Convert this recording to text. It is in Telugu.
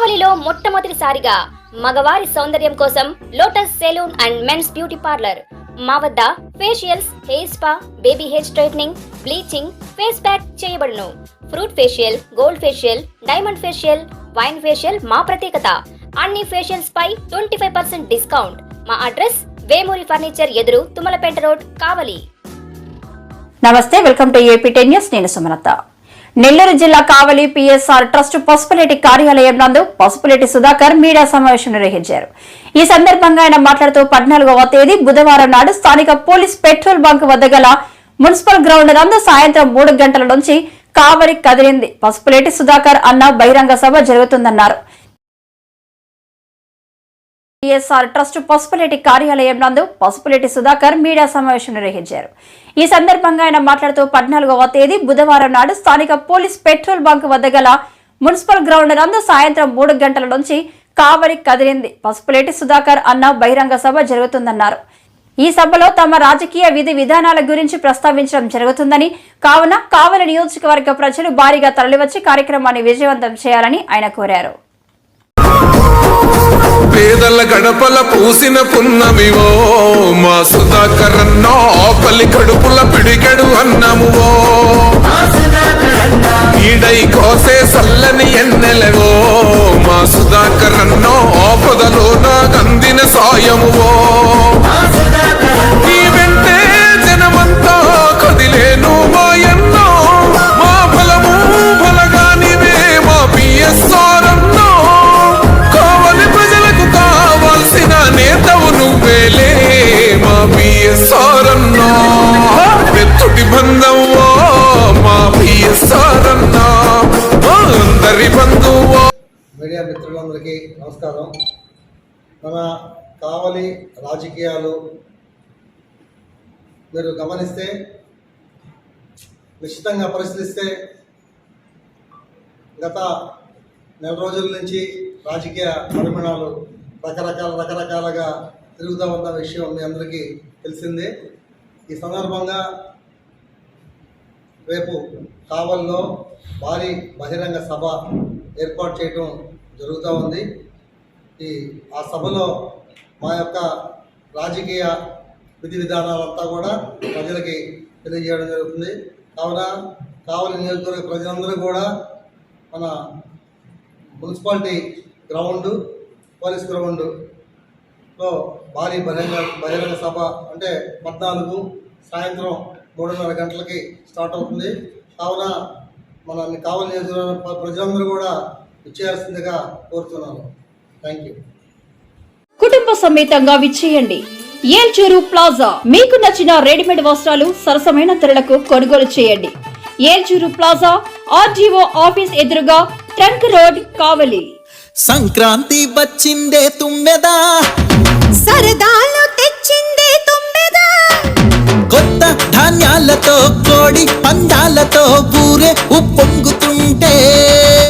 కావలిలో మొట్టమొదటిసారిగా మగవారి సౌందర్యం కోసం Lotus salon and men's beauty parlour. మా వద్ద facials hair spa baby hair straightening bleaching face pack చేయబడును. Fruit facial gold facial diamond facial wine facial మా ప్రత్యేకత. అన్ని ఫేషియల్స్ పై ట్వంటీ ఫైవ్ పర్సెంట్ డిస్కౌంట్. మా అడ్రస్ వేమూరి ఫర్నిచర్ ఎదురు తుమ్మలపేట రోడ్ కావలి. నమస్తే welcome to AP ten news. నేను సుమలత. నెల్లూరు జిల్లా కావలి పిఎస్ఆర్ ట్రస్ట్ పసుపులేటి కార్యాలయం నందు పసుపులేటి సుధాకర్ మీడియా సమావేశం నిర్వహించారు. ఈ సందర్భంగా ఆయన మాట్లాడుతూ పద్నాలుగవ తేదీ బుధవారం నాడు స్థానిక పోలీస్ పెట్రోల్ బంక్ వద్ద గల మున్సిపల్ గ్రౌండ్ నందు సాయంత్రం మూడు గంటల నుంచి కావలి కదిలింది. పసుపులేటి సుధాకర్ అన్న బహిరంగ సభ జరుగుతుందన్నారు. టిఎస్ఆర్ ట్రస్ట్ పసుపులేటి కార్యాలయం నందు పసుపులేటి సుధాకర్ మీడియా సమావేశం నిర్వహించారు. ఈ సందర్భంగా ఆయన మాట్లాడుతూ పద్నాలుగవ తేదీ బుధవారం నాడు స్థానిక పోలీస్ పెట్రోల్ బంక్ వద్ద గల మున్సిపల్ గ్రౌండ్ నందు సాయంత్రం మూడు గంటల నుంచి కావలి కదిలింది. పసుపులేటి సుధాకర్ అన్న బహిరంగ సభ జరుగుతుందన్నారు. ఈ సభలో తమ రాజకీయ విధి విధానాల గురించి ప్రస్తావించడం జరుగుతుందని కావున కావలి నియోజకవర్గ ప్రజలు భారీగా తరలివచ్చి కార్యక్రమాన్ని విజయవంతం చేయాలని ఆయన కోరారు. పేదల గడపల పూసిన పున్నమివో మా సుధాకరన్నో ఆకలి కడుపుల పిడికెడు అన్నమువో. ఈడై కోసే సల్లని ఎన్నెలవో మా సుధాకరన్నో ఆపదలో నాకందిన సాయమువో. మిత్రులందరికీ నమస్కారం. మన కావలి రాజకీయాలు మీరు గమనిస్తే నిశ్చితంగా పరిశీలిస్తే గత నెల రోజుల నుంచి రాజకీయ పరిమాణాలు రకరకాల రకరకాలుగా తిరుగుతూ ఉన్న విషయం మీ అందరికీ తెలిసిందే. ఈ సందర్భంగా రేపు కావల్లో భారీ బహిరంగ సభ ఏర్పాటు చేయడం జరుగుతూ ఉంది. ఈ ఆ సభలో మా యొక్క రాజకీయ విధి విధానాలంతా కూడా ప్రజలకి తెలియజేయడం జరుగుతుంది. కావున కావలి నియోజకవర్గ ప్రజలందరూ కూడా మన మున్సిపాలిటీ గ్రౌండ్ పోలీస్ గ్రౌండ్లో భారీ బహిరంగ బహిరంగ సభ అంటే పద్నాలుగు సాయంత్రం మూడున్నర గంటలకి స్టార్ట్ అవుతుంది. కావున మన కావలి నియోజకవర్గ ప్ర- ప్రజలందరూ కూడా ఇచ్చేయాల్సిందిగా కోరుతున్నాను. థ్యాంక్ యూ కుటుంబ సమేతంగా విచ్చేయండి. ఏల్చూరు ప్లాజా. మీకు నచ్చిన రెడీమేడ్ వస్త్రాలు సరసమైన ధరలకు కొనుగోలు చేయండి. ఏల్చూరు ప్లాజా ఆర్జీఓ ఆఫీస్ ఎదురుగా ట్రంక్ రోడ్ కావలి. సంక్రాంతి వచ్చిందే తుమ్మెదా? సరదాలు తెచ్చిందే తుమ్మెదా? కొత్త ధాన్యాలతో కోడి పందాలతో ఊరే ఉప్పొంగు